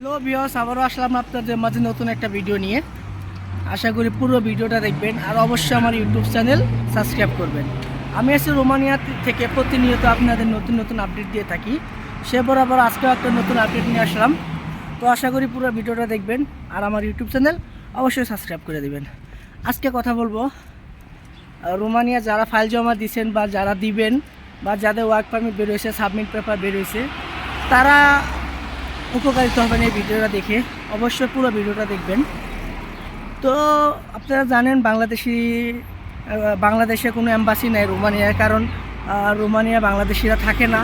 Hello বিয়স আবারও আসলাম আপনাদের মাঝে নতুন একটা ভিডিও নিয়ে। আশা করি পুরো ভিডিওটা দেখবেন আর অবশ্যই আমার ইউটিউব চ্যানেল সাবস্ক্রাইব করবেন। আমি আছি রোমানিয়া থেকে প্রতিনিয়ত আপনাদের নতুন নতুন আপডেট দিয়ে থাকি। সে বরাবর আজকেও একটা নতুন আপডেট নিয়ে আসলাম। তো আশা করি পুরো ভিডিওটা দেখবেন আর আমার ইউটিউব চ্যানেল অবশ্যই সাবস্ক্রাইব করে দেবেন। আজকে কথা বলব রোমানিয়া যারা ফাইল জমা দিয়েছেন বা যারা দিবেন বা যাদের ওয়ার্ক পারমিট বেরোয়েছে সাবমিট পেপার বেরোয়েছে তারা উপকারিত হবেন এই ভিডিওটা দেখে, অবশ্যই পুরো ভিডিওটা দেখবেন। তো আপনারা জানেন বাংলাদেশি বাংলাদেশে কোনো অ্যাম্বাসি নেই রোমানিয়ার কারণ রোমানিয়া বাংলাদেশিরা থাকে না।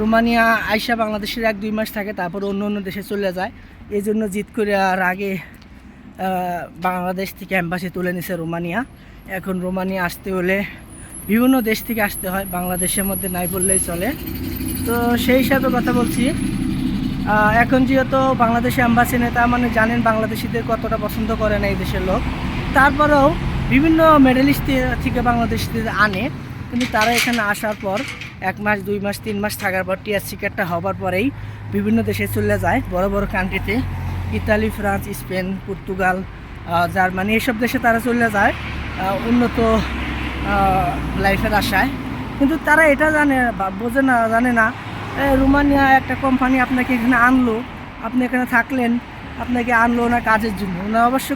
রোমানিয়া আইসা বাংলাদেশের এক দুই মাস থাকে, তারপর অন্য অন্য দেশে চলে যায়। এই জন্য জিত করে আর আগে বাংলাদেশ থেকে অ্যাম্বাসি তুলে নিছে রোমানিয়া। এখন রোমানিয়া আসতে হলে বিভিন্ন দেশ থেকে আসতে হয়, বাংলাদেশের মধ্যে নাই বললেই চলে। তো সেই হিসাবে কথা বলছি। এখন যেহেতু বাংলাদেশে অ্যাম্বাসি নেই তার মানে জানেন বাংলাদেশিদের কতটা পছন্দ করে না এই দেশের লোক। তারপরেও বিভিন্ন মেডেলিস্ট থেকে বাংলাদেশিদের আনে, কিন্তু তারা এখানে আসার পর এক মাস, দুই মাস, তিন মাস থাকার পর টিআরসি কার্ডটা হবার পরেই বিভিন্ন দেশে চলে যায়। বড় বড় কান্ট্রিতে Italy France Spain Portugal Germany এসব দেশে তারা চলে যায় উন্নত লাইফের আশায়। কিন্তু তারা এটা জানে বোঝে না, জানে না রোমানিয়া একটা কোম্পানি আপনাকে এখানে আনলো। আপনি এখানে থাকলেন, আপনাকে আনলো ওনার কাজের জন্য। ওনারা অবশ্য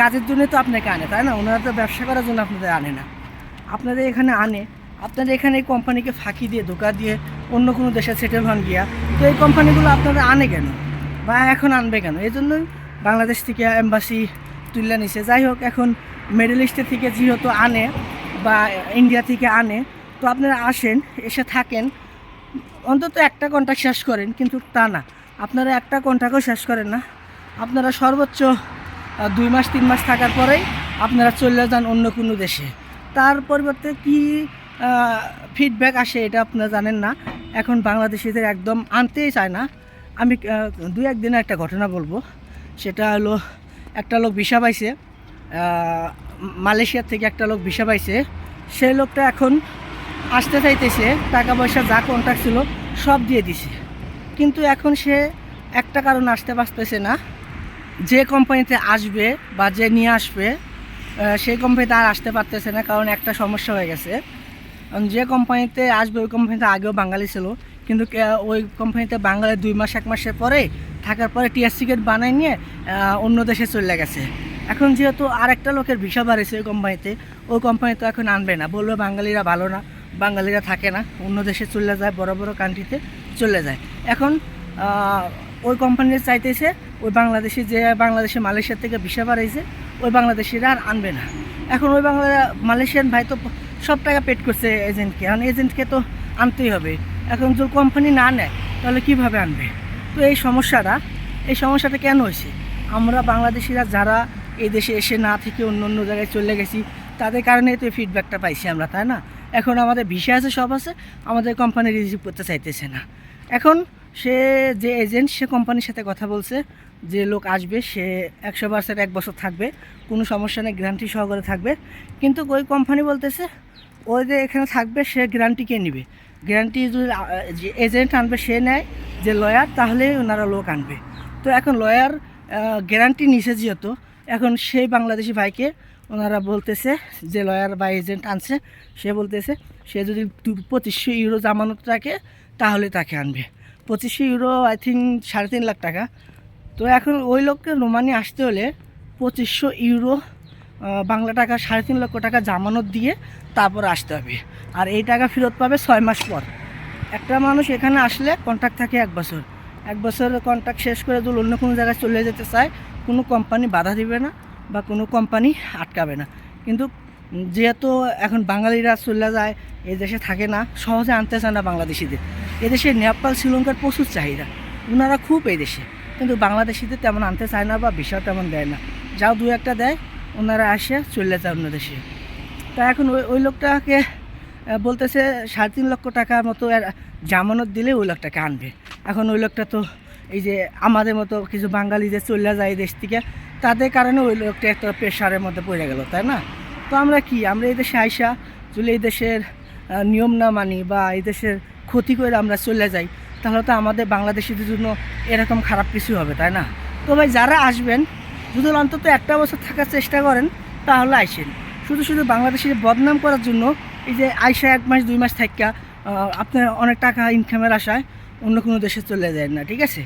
কাজের জন্য তো আপনাকে আনে, তাই না? ওনারা তো ব্যবসা করার জন্য আপনাদের আনে না। আপনাদের এখানে আনে, আপনাদের এখানে এই কোম্পানিকে ফাঁকি দিয়ে, ধোকা দিয়ে অন্য কোনো দেশে সেটেল হন গিয়া, তো এই কোম্পানিগুলো আপনাদের আনে কেন? বা এখন আনবে কেন? এই জন্যই বাংলাদেশ থেকে এম্বাসি তুলে নিছে। যাই হোক, এখন মিডল ইস্টের থেকে যেহেতু আনে বা ইন্ডিয়া থেকে আনে, তো আপনারা আসেন, এসে থাকেন। অন্তত একটা কন্ট্রাক্ট শেষ করেন কিন্তু তা না। আপনারা একটা কন্ট্রাক্টও শেষ করেন না। আপনারা সর্বোচ্চ দুই মাস তিন মাস থাকার পরেই আপনারা চলে যান অন্য কোনো দেশে। তার পরিবর্তে কি ফিডব্যাক আসে এটা আপনারা জানেন না। এখন বাংলাদেশিদের একদম আনতেই চায় না। আমি আহ, দুই একদিনের একটা ঘটনা বলব। সেটা হলো একটা লোক ভিসা পাইছে মালয়েশিয়ার থেকে একটা লোক ভিসা পাইছে। সেই লোকটা এখন আসতে চাইতেছে টাকা পয়সা যা কন্ট্যাক্ট ছিল সব দিয়ে দিছে। কিন্তু এখন সে একটা কারণ আসতে পারতেছে না। যে কোম্পানিতে আসবে বা যে নিয়ে আসবে সেই কোম্পানিতে আর আসতে পারতেছে না কারণ একটা সমস্যা হয়ে গেছে। যে কোম্পানিতে আসবে, ওই কোম্পানিতে আগেও বাঙালি ছিল। কিন্তু ওই কোম্পানিতে বাঙালি দুই মাস, এক মাসের পরে থাকার পরে টিআর সিকেট বানাই নিয়ে অন্য দেশে চলে গেছে। এখন যেহেতু আরেকটা লোকের ভিসা বাড়েছে ওই কোম্পানিতে ওই কোম্পানি তো এখন আনবে না। বলবে বাঙালিরা ভালো না। বাঙালিরা থাকে না, অন্য দেশে চলে যায়, বড় বড় কান্ট্রিতে চলে যায়। এখন ওই কোম্পানির চাইতেছে, ওই বাংলাদেশি যে বাংলাদেশে মালয়েশিয়া থেকে ভিসা বাড়াইছে, ওই বাংলাদেশিরা আর আনবে না। এখন ওই বাংলা, মালয়েশিয়ান ভাই তো সব টাকা পেড করছে এজেন্টকে কারণ এজেন্টকে তো আনতেই হবে। এখন যদি কোম্পানি না নেয়, তাহলে কীভাবে আনবে? তো এই সমস্যাটা এই সমস্যাটা কেন হয়েছে? আমরা বাংলাদেশিরা যারা এই দেশে এসে না থেকে অন্য অন্য জায়গায় চলে গেছি, তাদের কারণে তো ফিডব্যাকটা পাইছি আমরা, তাই না? এখন আমাদের ভিসা আছে, সব আছে, আমাদের কোম্পানি রিসিভ করতে চাইতেছে না। এখন সে যে এজেন্ট সে কোম্পানির সাথে কথা বলছে, যে লোক আসবে, সে একশো পার্সেন্ট এক বছর থাকবে, কোনো সমস্যা নেই গ্যারান্টি সহকারে থাকবে। কিন্তু ওই কোম্পানি বলতেছে ওই যে এখানে থাকবে, সে গ্যারান্টি কে নিবে? গ্যারান্টি যদি এজেন্ট আনবে, সে নেয়, যে লয়ার তাহলে ওনারা লোক আনবে। তো এখন লয়ার গ্যারান্টি নিছে যেহেতু, এখন সেই বাংলাদেশি ভাইকে ওনারা বলতেছে যে লয়ার বা এজেন্ট আনছে, সে বলতেছে, সে যদি পঁচিশশো ইউরো জামানত রাখে, তাহলে তাকে আনবে। পঁচিশশো ইউরো আই থিঙ্ক সাড়ে তিন লাখ টাকা। তো এখন ওই লোককে রোমানি আসতে হলে পঁচিশশো ইউরো বাংলা টাকা, সাড়ে তিন লক্ষ টাকা জামানত দিয়ে তারপর আসতে হবে। আর এই টাকা ফেরত পাবে ছয় মাস পর। একটা মানুষ এখানে আসলে কন্ট্রাক্ট থাকে এক বছর। এক বছরের কন্ট্রাক্ট শেষ করে যদি অন্য কোনো জায়গায় চলে যেতে চায়, কোনো কোম্পানি বাধা দিবে না। বা কোনো কোম্পানি আটকাবে না। কিন্তু যেহেতু এখন বাঙালিরা চলে যায় এ দেশে থাকে না, সহজে আনতে চায় না বাংলাদেশিদের। এদেশে নেপাল, শ্রীলঙ্কার প্রচুর চাহিদা। ওনারা খুব এই দেশে। কিন্তু বাংলাদেশিদের তেমন আনতে চায় না বা বিষয় তেমন দেয় না। যাও দু একটা দেয় ওনারা আসে, চলে যায় অন্য দেশে। তা এখন ওই ওই লোকটাকে বলতেছে সাড়ে তিন লক্ষ টাকার মতো জামানত দিলে ওই লোকটাকে আনবে। এখন ওই লোকটা তো এই যে আমাদের মতো কিছু বাঙালি যে চলে যায় দেশ থেকে। তাদের কারণে ওই লোকটা একটা প্রেশারের মধ্যে পড়ে গেল, তাই না? তো আমরা কি? আমরা এই দেশে আইসা যদি এই দেশের নিয়ম না মানি বা এই দেশের ক্ষতি করে আমরা চলে যাই, তাহলে তো আমাদের বাংলাদেশিদের জন্য এরকম খারাপ কিছু হবে, তাই না? তো ভাই, যারা আসবেন, যদি অন্তত একটা বছর থাকার চেষ্টা করেন, তাহলে আইসেন। শুধু শুধু বাংলাদেশের বদনাম করার জন্য এই যে আইসা এক মাস, দুই মাস থাকা আপনার অনেক টাকা ইনকামের আশায় অন্য কোনো দেশে চলে যায় না, ঠিক আছে?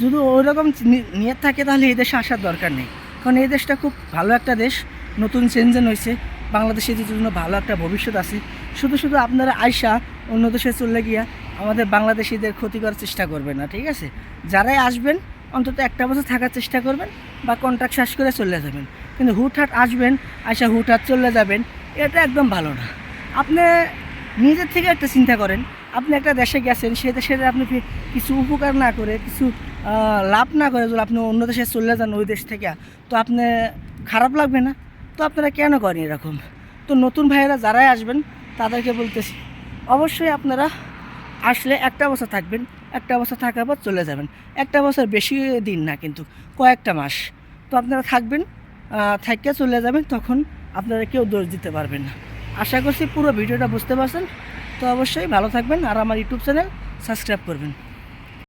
যদি ওইরকম নি- নিয়ত থাকে তাহলে এই দেশে আসার দরকার নেই। কারণ এই দেশটা খুব ভালো একটা দেশ, নতুন চেঞ্জেন হয়েছে বাংলাদেশের জন্য ভালো একটা ভবিষ্যৎ আছে। শুধু শুধু আপনারা আইসা অন্য দেশে চলে গিয়া আমাদের বাংলাদেশিদের ক্ষতি করার চেষ্টা করবেন না, ঠিক আছে? যারাই আসবেন, অন্তত একটা বছর থাকার চেষ্টা করবেন বা কন্ট্রাক্ট শেষ করে চলে যাবেন। কিন্তু হুটহাট আসবেন, আইসা হুটহাট চলে যাবেন, এটা একদম ভালো না। আপনি নিজের থেকে একটা চিন্তা করেন, আপনি একটা দেশে গেছেন সে দেশের আপনি কিছু উপকার না করে কিছু লাভ না করে যদি আপনি অন্য দেশে চলে যান ওই দেশ থেকে, তো আপনি খারাপ লাগবে না। তো আপনারা কেন করেন এরকম? তো নতুন ভাইয়েরা যারাই আসবেন, তাদেরকে বলতেছি, অবশ্যই আপনারা আসলে একটা বছর থাকবেন, একটা বছর থাকার পর চলে যাবেন। একটা বছর বেশি দিন না কিন্তু, কয়েকটা মাস। তো আপনারা থাকবেন থাকিয়ে চলে যাবেন, তখন আপনারা কেউ দোষ দিতে পারবেন না। আশা করছি পুরো ভিডিওটা বুঝতে পারছেন। তো অবশ্যই ভালো থাকবেন আর আমার ইউটিউব চ্যানেল সাবস্ক্রাইব করবেন।